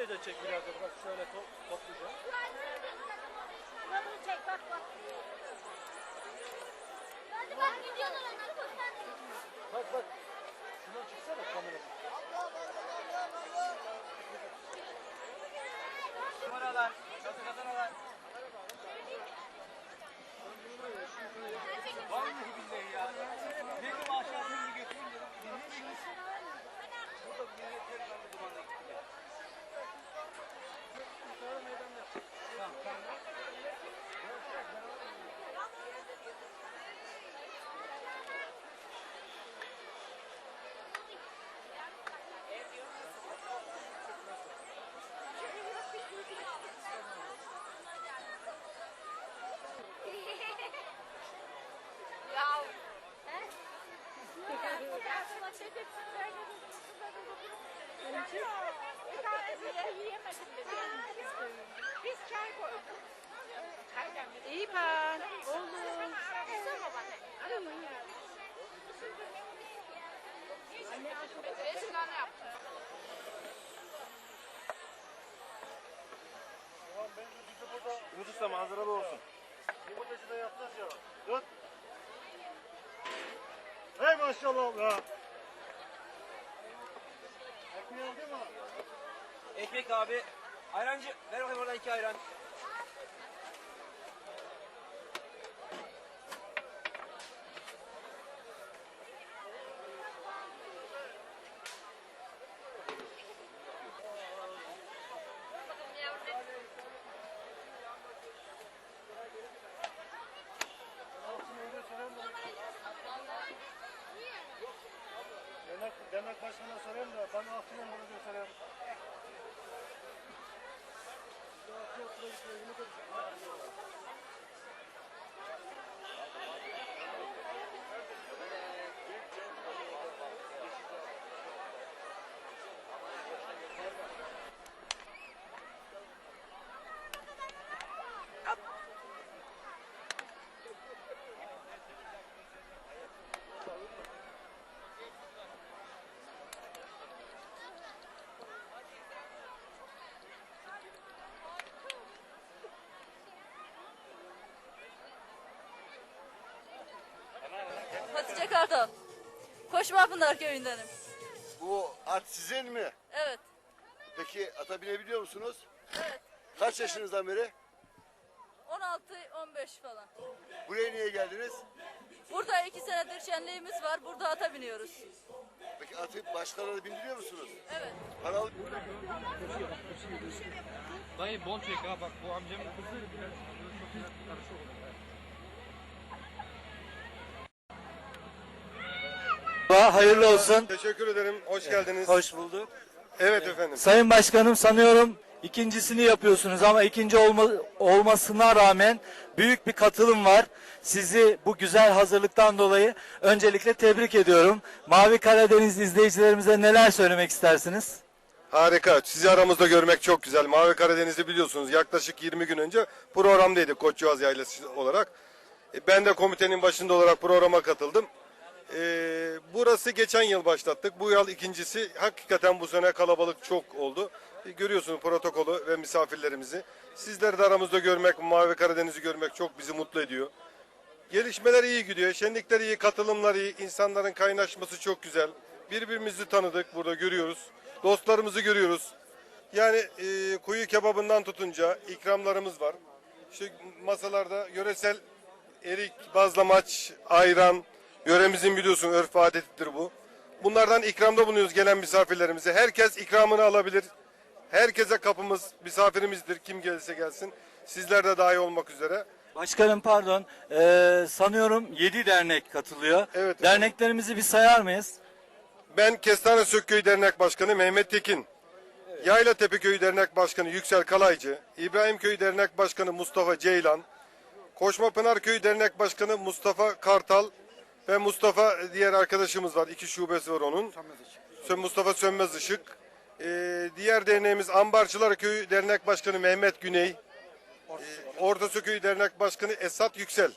Şurayı da çek birader bak şöyle top, topluca. Bunu çek bak bak. Hadi bak gidiyorlar onları kurtar. Bak bak. Şuna çıksana kamera. Numaralar, çatı katanalar. Vallahi billahi ya. Dedim aşağısını götürün dedim. Burada milletlerin ben Biz çay koyduk. İyi ben. Olur. Beş tane yaptım. Ulan bence bizi burada Yunus da manzaralı olsun. yumurtacıda yapacağız ya. Tut. Hey maşallah ya. Ekmek abi. Ayrancı ver bakayım oradan iki ayran. Because Kartal. Koşma Pınar köyündenim. Bu at sizin mi? Evet. Peki ata binebiliyor musunuz? Evet. Kaç yaşınızdan beri? 16-15 falan. Buraya niye geldiniz? Burada iki senedir şenliğimiz var. Burada ata biniyoruz. Peki atı başkalarına bindiriyor musunuz? Evet. Paralı Dayı bol çek ha bak bu amcamın kızı biraz karışık Hayırlı olsun. Teşekkür ederim. Hoş geldiniz. Hoş bulduk. Evet efendim. Sayın Başkanım sanıyorum ikincisini yapıyorsunuz ama ikinci olma, olmasına rağmen büyük bir katılım var. Sizi bu güzel hazırlıktan dolayı öncelikle tebrik ediyorum. Mavi Karadeniz izleyicilerimize neler söylemek istersiniz? Harika. Sizi aramızda görmek çok güzel. Mavi Karadeniz'i biliyorsunuz. Yaklaşık 20 gün önce programdaydık Koçyuvaz Yaylası olarak. E, Ben de komitenin başında olarak programa katıldım. E, burası geçen yıl başlattık. Bu yıl ikincisi. Hakikaten bu sene kalabalık çok oldu. E, görüyorsunuz protokolü ve misafirlerimizi. Sizleri de aramızda görmek, Mavi Karadeniz'i görmek çok bizi mutlu ediyor. Gelişmeler iyi gidiyor. Şenlikler iyi, katılımlar iyi. insanların kaynaşması çok güzel. Birbirimizi tanıdık burada görüyoruz. Dostlarımızı görüyoruz. Yani e, kuyu kebabından tutunca ikramlarımız var. İşte masalarda yöresel erik, bazlamaç, ayran, yöremizin biliyorsun örf ve adettir bu. Bunlardan ikramda bulunuyoruz gelen misafirlerimize. Herkes ikramını alabilir. Herkese kapımız misafirimizdir. Kim gelirse gelsin. Sizler de dahil olmak üzere. Başkanım pardon eee, sanıyorum 7 dernek katılıyor. Evet. Derneklerimizi bir sayar mıyız? Ben Kestane Sökköyü Dernek Başkanı Mehmet Tekin. Yayla Köyü Dernek Başkanı Yüksel Kalaycı. İbrahim Köyü Dernek Başkanı Mustafa Ceylan. Koşmapınar Köyü Dernek Başkanı Mustafa Kartal. Ve Mustafa diğer arkadaşımız var. İki şubesi var onun. Sö- Mustafa Sönmez Işık. Ee, diğer derneğimiz Ambarcılar Köyü Dernek Başkanı Mehmet Güney. Ee, Orta Sököyü Dernek Başkanı Esat Yüksel.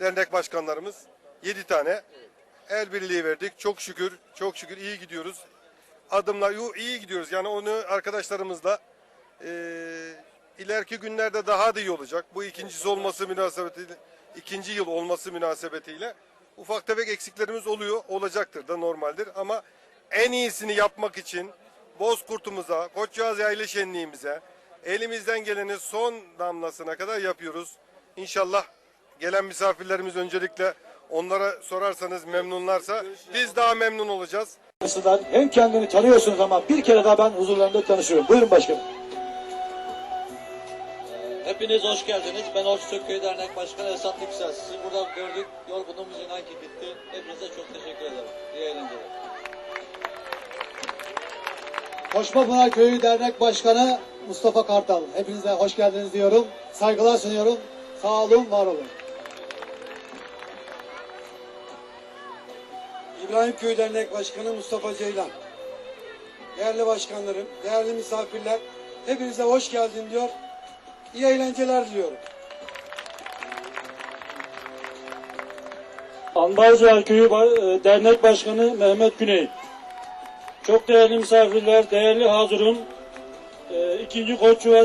Dernek başkanlarımız. Yedi tane. El birliği verdik. Çok şükür, çok şükür iyi gidiyoruz. Adımlar yo- iyi gidiyoruz. Yani onu arkadaşlarımızla Ee, ileriki günlerde daha da iyi olacak. Bu ikincisi olması münasebetiyle, ikinci yıl olması münasebetiyle ufak tefek eksiklerimiz oluyor, olacaktır da normaldir. Ama en iyisini yapmak için Bozkurt'umuza, Koçyaz Yaylı Şenliğimize elimizden geleni son damlasına kadar yapıyoruz. İnşallah gelen misafirlerimiz öncelikle onlara sorarsanız memnunlarsa biz daha memnun olacağız. hem kendini tanıyorsunuz ama bir kere daha ben huzurlarında tanışıyorum. Buyurun başkanım. Hepiniz hoş geldiniz. Ben Orç Sökköy Dernek Başkanı Esat Yüksel. Sizi burada gördük. Yorgunluğumuz inan ki bitti. Hepinize çok teşekkür ederim. İyi eğlenceler. Koşmapınar Köyü Dernek Başkanı Mustafa Kartal. Hepinize hoş geldiniz diyorum. Saygılar sunuyorum. Sağ olun, var olun. İbrahim Köy Dernek Başkanı Mustafa Ceylan. Değerli başkanlarım, değerli misafirler, hepinize hoş geldin diyor. İyi eğlenceler diliyorum. Anbarcılar Köyü e, Dernek Başkanı Mehmet Güney. Çok değerli misafirler, değerli hazırım. E, İkinci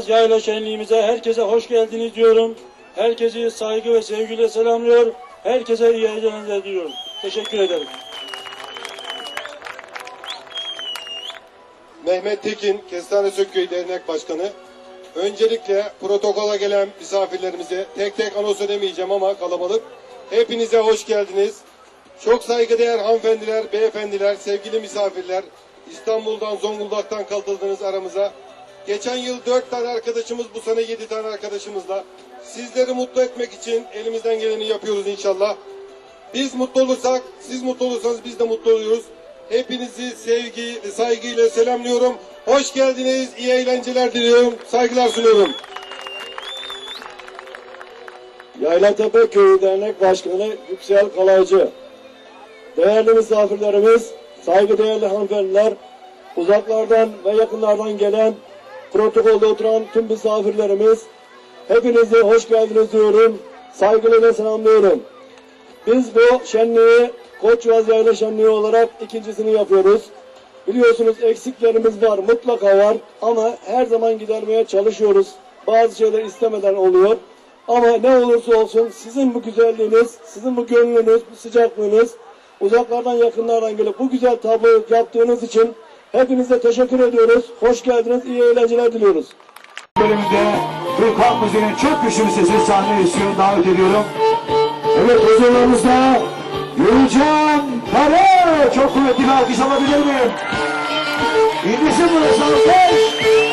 Yayla Şenliğimize herkese hoş geldiniz diyorum. Herkesi saygı ve sevgiyle selamlıyor. Herkese iyi eğlenceler diliyorum. Teşekkür ederim. Mehmet Tekin, Kestane Sökköy Dernek Başkanı. Öncelikle protokola gelen misafirlerimize tek tek anons edemeyeceğim ama kalabalık. Hepinize hoş geldiniz. Çok saygıdeğer hanımefendiler, beyefendiler, sevgili misafirler. İstanbul'dan, Zonguldak'tan katıldınız aramıza. Geçen yıl dört tane arkadaşımız, bu sene yedi tane arkadaşımızla. Sizleri mutlu etmek için elimizden geleni yapıyoruz inşallah. Biz mutlu olursak, siz mutlu olursanız biz de mutlu oluyoruz. Hepinizi sevgi, saygıyla selamlıyorum. Hoş geldiniz, iyi eğlenceler diliyorum. Saygılar sunuyorum. Yaylatepe Köyü Dernek Başkanı Yüksel Kalaycı. Değerli misafirlerimiz, saygıdeğerli hanımefendiler, uzaklardan ve yakınlardan gelen protokolde oturan tüm misafirlerimiz, hepinize hoş geldiniz diyorum. Saygıyla selamlıyorum. Biz bu şenliği Koçvaz Yayla Şenliği olarak ikincisini yapıyoruz. Biliyorsunuz eksiklerimiz var, mutlaka var ama her zaman gidermeye çalışıyoruz. Bazı şeyler istemeden oluyor. Ama ne olursa olsun sizin bu güzelliğiniz, sizin bu gönlünüz, bu sıcaklığınız uzaklardan yakınlardan gelip bu güzel tabloyu yaptığınız için hepinize teşekkür ediyoruz. Hoş geldiniz, iyi eğlenceler diliyoruz. bölümünde Türk halk müziğinin çok güçlü bir sesini sahneye istiyorum, davet ediyorum. Evet huzurlarınızda Gülcan Kare. Çok kuvvetli bir alkış alabilir miyim? İndirsin burası alkış.